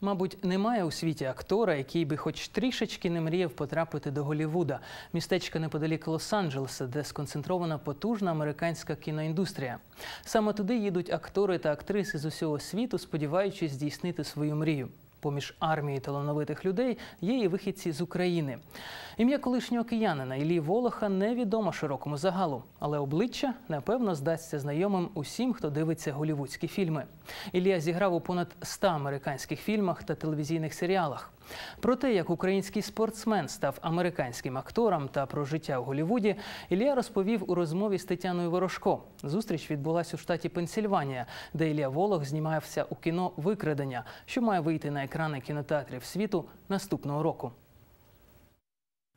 Мабуть, немає у світі актора, який би хоч трішечки не мріяв потрапити до Голівуда, містечка неподалік Лос-Анджелеса, де сконцентрована потужна американська кіноіндустрія. Саме туди їдуть актори та актриси з усього світу, сподіваючись здійснити свою мрію. Поміж армією талановитих людей є і вихідці з України. Ім'я колишнього киянина Іллі Волоха невідомо широкому загалу, але обличчя напевно здасться знайомим усім, хто дивиться голівудські фільми. Ілія зіграв у понад 100 американських фільмах та телевізійних серіалах. Про те, як український спортсмен став американським актором та про життя в Голлівуді, Ілля розповів у розмові з Тетяною Ворожко. Зустріч відбулася у штаті Пенсільванія, де Ілля Волох знімався у кіно Викрадення, що має вийти на екрани кінотеатрів світу наступного року.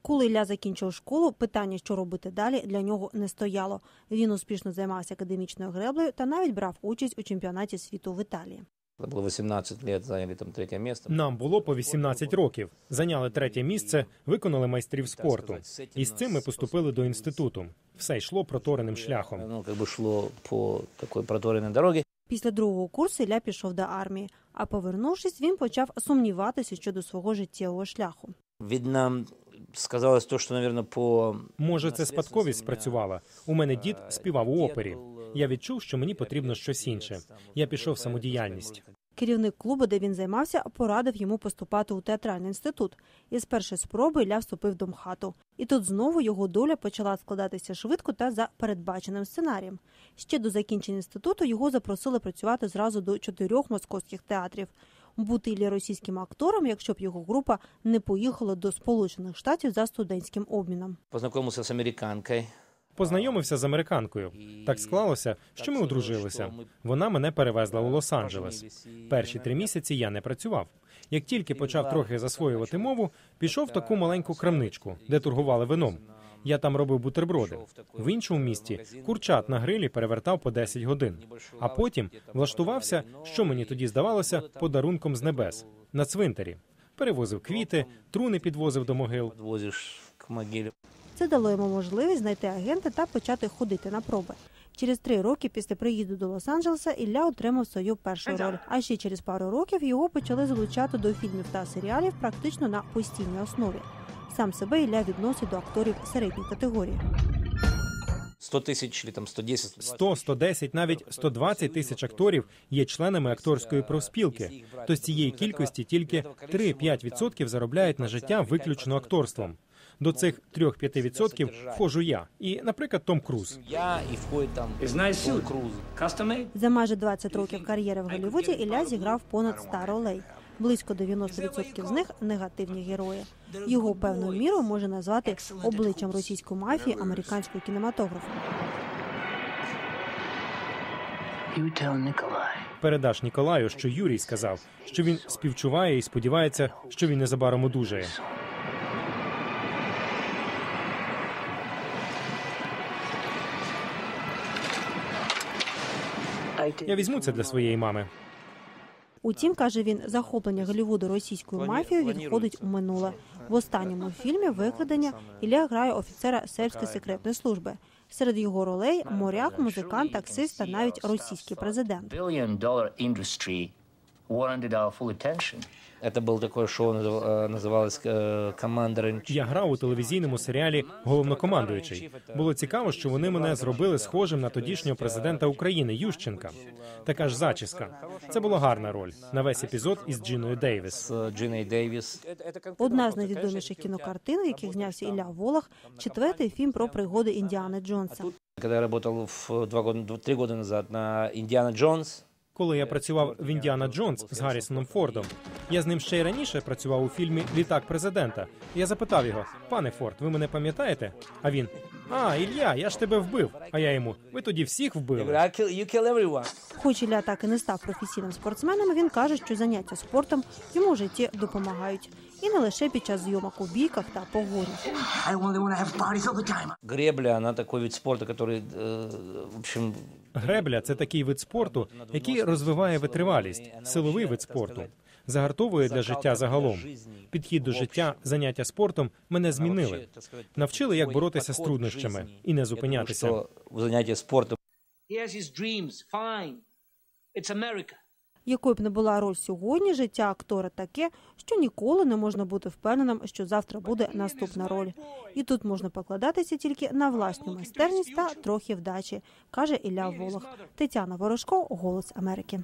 Коли Ілля закінчив школу, питання, що робити далі, для нього не стояло. Він успішно займався академічною греблею та навіть брав участь у чемпіонаті світу в Італії Это было 18 лет, заняли там третье место. Нам було по 18 років. Зайняли третє місце, виконали майстрів спорту. І з цим ми поступили до інституту. Все йшло протореним шляхом. Ну, как бы шло по такой проторенной дороге. Після другого курсу Ілля пішов до армії, а повернувшись, він почав сумніватися щодо свого життєвого шляху. Видно, сказалось то, что, наверное, по... Може, це спадковість спрацювала. У мене дід співав у опері. Я відчув, що мені потрібно щось інше. Я пішов в самодіяльність. Керівник клубу, де він займався, порадив йому поступати у театральний інститут. І з першої спроби Ілля вступив до МХАТу. І тут знову його доля почала складатися швидко та за передбаченим сценарієм. Ще до закінчення інституту його запросили працювати зразу до чотирьох московських театрів. Бути Іллі російським актором, якщо б його група не поїхала до Сполучених Штатів за студентським обміном. Познакомился с американкой. Познайомився з американкою. Так склалося, що ми одружилися. Вона мене перевезла у Лос-Анджелес. Перші три місяці я не працював. Як тільки почав трохи засвоювати мову, пішов в таку маленьку крамничку, де торгували вином. Я там робив бутерброди. В іншому місті курчат на грилі перевертав по 10 годин. А потім влаштувався, що мені тоді здавалося, подарунком з небес на цвинтарі. Перевозив квіти, труни підвозив до могил. Це дало йому можливість знайти агента та почати ходити на проби. Через три роки після приїзду до Лос-Анджелеса Ілля отримав свою першу роль. А ще через пару років його почали залучати до фільмів та серіалів практично на постійній основі. Сам себе Ілля відносить до акторів середньої категорії. 100 тысяч или там 110. 100, 110, навіть 120 тисяч акторів є членами акторської профспілки. То з цієї кількості тільки 3-5% заробляють на життя виключно акторством. До цих 3-5% входжу я і, наприклад, Том Круз. Я и входит там Том. Круз. За майже 20 років кар'єри в Голлівуді Ілля зіграв понад 100 ролей. Близько 90% з них негативні герої. Його певною мірою може назвати обличчям російської мафії американського кінематографу. Передаш Ніколаю, що Юрій сказав, що він співчуває і сподівається, що він незабаром одужає. Я візьму це для своєї мами. Утім, каже він, захоплення Голлівуду російською мафією відходить у минуле. В останньому фільмі викрадення Ілля грає офіцера сербської секретної служби. Серед його ролей моряк, музикант, таксист та навіть російський президент Billion dollar industry warranted our full attention. Это был такое шоу, назыв- э, называлось э, «Командор in Chief». Я грав у телевізійному серіалі Головнокомандуючий. Було цікаво, що вони мене зробили схожим на тодішнього президента України Ющенка. Така ж зачіска. Це була гарна роль на весь епізод із Джіною Дейвіс. с э, Джиной Дейвис. Одна з найвідоміших кінокартин, в яких знявся Ілля Волох, четвертий фільм про пригоди Індіани Джонса. Когда я работал в два года, дв- три года назад на «Индиана Джонс», Коли я працював в Індіана Джонс з Гаррісоном Фордом, я з ним ще й раніше працював у фільмі Літак президента. Я запитав його: пане Форд, ви мене пам'ятаєте? А він: А, Ілля, я ж тебе вбив. А я йому: ви тоді всіх вбили. Хоч Ілля так і не став професійним спортсменом, він каже, що заняття спортом йому в житті допомагають. І не лише під час зйомок у бійках та погонях. Гребля, она такой вид спорта, который, э, в общем, Гребля це такий вид спорту, який розвиває витривалість, силовий вид спорту. Загартовує для життя загалом. Підхід до життя, заняття спортом мене змінили. Навчили, як боротися з труднощами і не зупинятися. что занятие спортом. It's America. Якою б не була роль сьогодні, життя актора таке, що ніколи не можна бути впевненим, що завтра буде наступна роль. І тут можна покладатися тільки на власну майстерність та трохи вдачі, каже Ілля Волох. Тетяна Ворожко, Голос Америки.